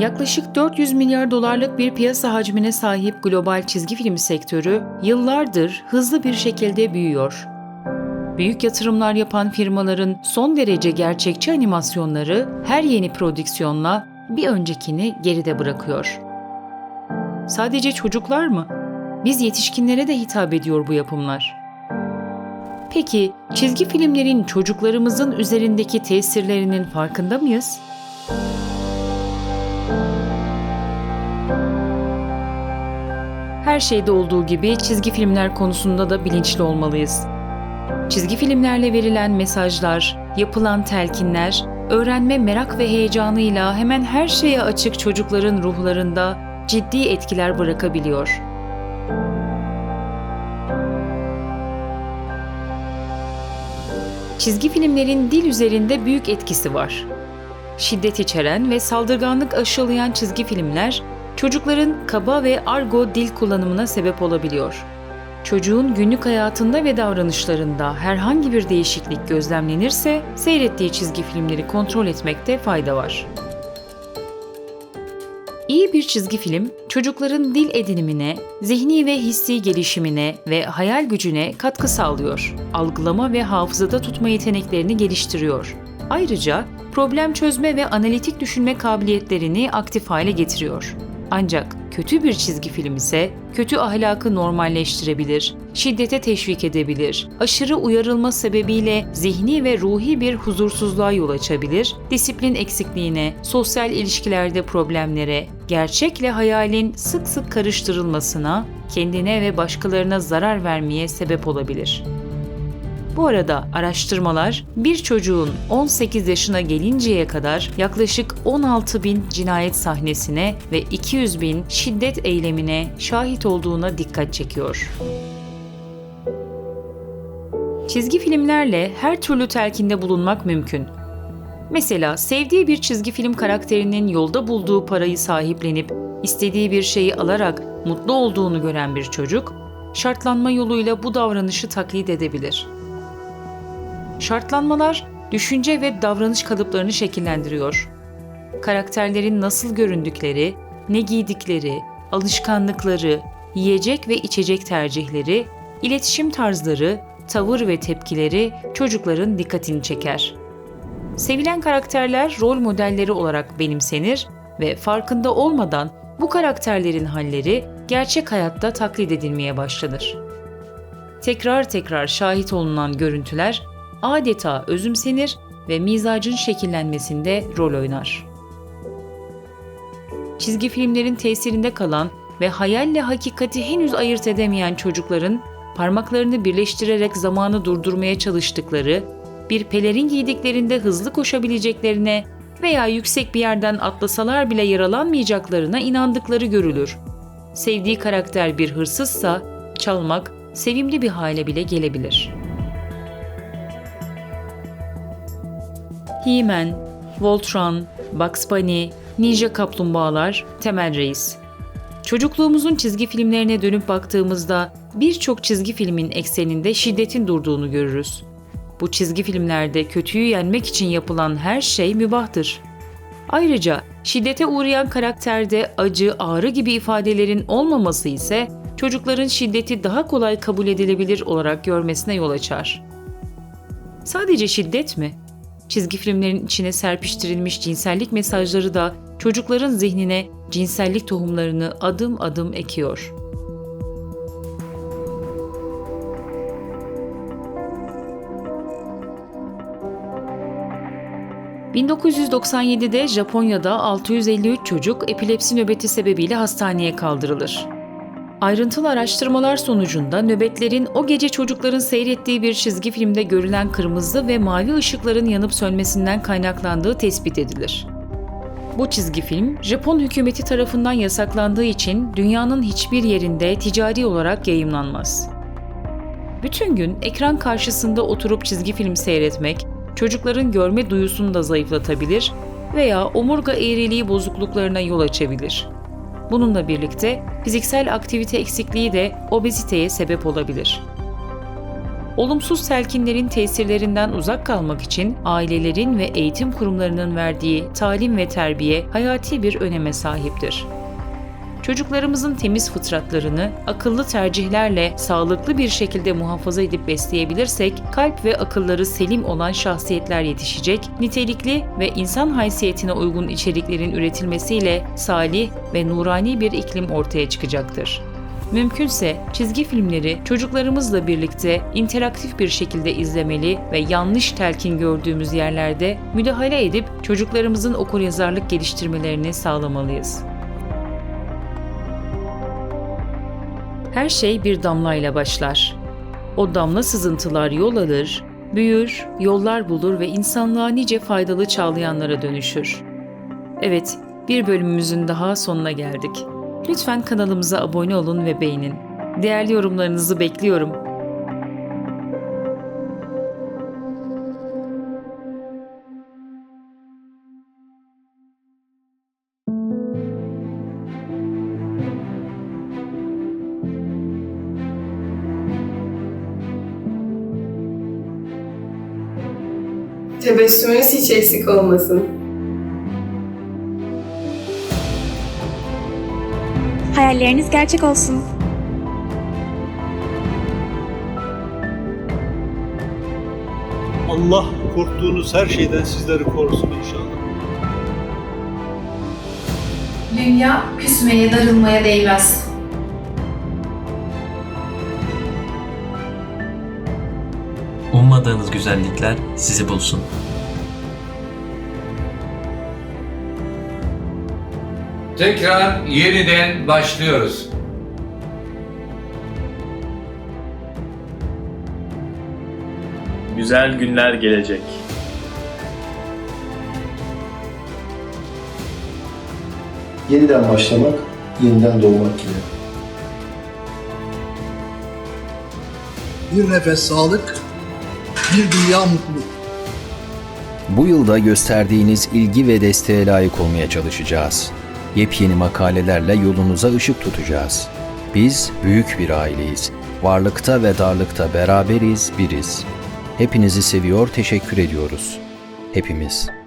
Yaklaşık 400 milyar dolarlık bir piyasa hacmine sahip global çizgi film sektörü yıllardır hızlı bir şekilde büyüyor. Büyük yatırımlar yapan firmaların son derece gerçekçi animasyonları her yeni prodüksiyonla bir öncekini geride bırakıyor. Sadece çocuklar mı? Biz yetişkinlere de hitap ediyor bu yapımlar. Peki çizgi filmlerin çocuklarımızın üzerindeki tesirlerinin farkında mıyız? Her şeyde olduğu gibi çizgi filmler konusunda da bilinçli olmalıyız. Çizgi filmlerle verilen mesajlar, yapılan telkinler, öğrenme merak ve heyecanıyla hemen her şeye açık çocukların ruhlarında ciddi etkiler bırakabiliyor. Çizgi filmlerin dil üzerinde büyük etkisi var. Şiddet içeren ve saldırganlık aşılayan çizgi filmler çocukların kaba ve argo dil kullanımına sebep olabiliyor. Çocuğun günlük hayatında ve davranışlarında herhangi bir değişiklik gözlemlenirse seyrettiği çizgi filmleri kontrol etmekte fayda var. İyi bir çizgi film, çocukların dil edinimine, zihni ve hissi gelişimine ve hayal gücüne katkı sağlıyor. Algılama ve hafızada tutma yeteneklerini geliştiriyor. Ayrıca problem çözme ve analitik düşünme kabiliyetlerini aktif hale getiriyor. Ancak kötü bir çizgi film ise kötü ahlakı normalleştirebilir, şiddete teşvik edebilir, aşırı uyarılma sebebiyle zihni ve ruhi bir huzursuzluğa yol açabilir, disiplin eksikliğine, sosyal ilişkilerde problemlere, gerçekle hayalin sık sık karıştırılmasına, kendine ve başkalarına zarar vermeye sebep olabilir. Bu arada araştırmalar bir çocuğun 18 yaşına gelinceye kadar yaklaşık 16 bin cinayet sahnesine ve 200 bin şiddet eylemine şahit olduğuna dikkat çekiyor. Çizgi filmlerle her türlü telkinde bulunmak mümkün. Mesela sevdiği bir çizgi film karakterinin yolda bulduğu parayı sahiplenip istediği bir şeyi alarak mutlu olduğunu gören bir çocuk, şartlanma yoluyla bu davranışı taklit edebilir. Şartlanmalar düşünce ve davranış kalıplarını şekillendiriyor. Karakterlerin nasıl göründükleri, ne giydikleri, alışkanlıkları, yiyecek ve içecek tercihleri, iletişim tarzları, tavır ve tepkileri çocukların dikkatini çeker. Sevilen karakterler rol modelleri olarak benimsenir ve farkında olmadan bu karakterlerin halleri gerçek hayatta taklit edilmeye başlanır. Tekrar tekrar şahit olunan görüntüler adeta özümsenir ve mizacın şekillenmesinde rol oynar. Çizgi filmlerin tesirinde kalan ve hayalle hakikati henüz ayırt edemeyen çocukların parmaklarını birleştirerek zamanı durdurmaya çalıştıkları, bir pelerin giydiklerinde hızlı koşabileceklerine veya yüksek bir yerden atlasalar bile yaralanmayacaklarına inandıkları görülür. Sevdiği karakter bir hırsızsa çalmak sevimli bir hale bile gelebilir.'' He-Man, Voltron, Bugs Bunny, Ninja Kaplumbağalar, Temel Reis. Çocukluğumuzun çizgi filmlerine dönüp baktığımızda birçok çizgi filmin ekseninde şiddetin durduğunu görürüz. Bu çizgi filmlerde kötüyü yenmek için yapılan her şey mübahtır. Ayrıca şiddete uğrayan karakterde acı, ağrı gibi ifadelerin olmaması ise çocukların şiddeti daha kolay kabul edilebilir olarak görmesine yol açar. Sadece şiddet mi? Çizgi filmlerin içine serpiştirilmiş cinsellik mesajları da çocukların zihnine cinsellik tohumlarını adım adım ekiyor. ...1997'de Japonya'da 653 çocuk epilepsi nöbeti sebebiyle hastaneye kaldırılır. Ayrıntılı araştırmalar sonucunda nöbetlerin o gece çocukların seyrettiği bir çizgi filmde görülen kırmızı ve mavi ışıkların yanıp sönmesinden kaynaklandığı tespit edilir. Bu çizgi film, Japon hükümeti tarafından yasaklandığı için dünyanın hiçbir yerinde ticari olarak yayımlanmaz. Bütün gün ekran karşısında oturup çizgi film seyretmek, çocukların görme duyusunu da zayıflatabilir veya omurga eğriliği bozukluklarına yol açabilir. Bununla birlikte fiziksel aktivite eksikliği de obeziteye sebep olabilir. Olumsuz telkinlerin tesirlerinden uzak kalmak için ailelerin ve eğitim kurumlarının verdiği talim ve terbiye hayati bir öneme sahiptir. Çocuklarımızın temiz fıtratlarını akıllı tercihlerle sağlıklı bir şekilde muhafaza edip besleyebilirsek, kalp ve akılları selim olan şahsiyetler yetişecek, nitelikli ve insan haysiyetine uygun içeriklerin üretilmesiyle salih ve nurani bir iklim ortaya çıkacaktır. Mümkünse çizgi filmleri çocuklarımızla birlikte interaktif bir şekilde izlemeli ve yanlış telkin gördüğümüz yerlerde müdahale edip çocuklarımızın okuryazarlık geliştirmelerini sağlamalıyız. Her şey bir damlayla başlar. O damla sızıntılar yol alır, büyür, yollar bulur ve insanlığa nice faydalı çağlayanlara dönüşür. Evet, bir bölümümüzün daha sonuna geldik. Lütfen kanalımıza abone olun ve beğenin. Değerli yorumlarınızı bekliyorum. Tebessümünüz hiç eksik olmasın. Hayalleriniz gerçek olsun. Allah korktuğunuz her şeyden sizleri korusun inşallah. Dünya küsmeye, darılmaya değmez. Ummadığınız güzellikler sizi bulsun. Tekrar yeniden başlıyoruz. Güzel günler gelecek. Yeniden başlamak, yeniden doğmak gibi. Bir nefes sağlık, bir dünya mutluluk. Bu yılda gösterdiğiniz ilgi ve desteğe layık olmaya çalışacağız. Yepyeni makalelerle yolunuza ışık tutacağız. Biz büyük bir aileyiz. Varlıkta ve darlıkta beraberiz, biriz. Hepinizi seviyor, teşekkür ediyoruz. Hepimiz.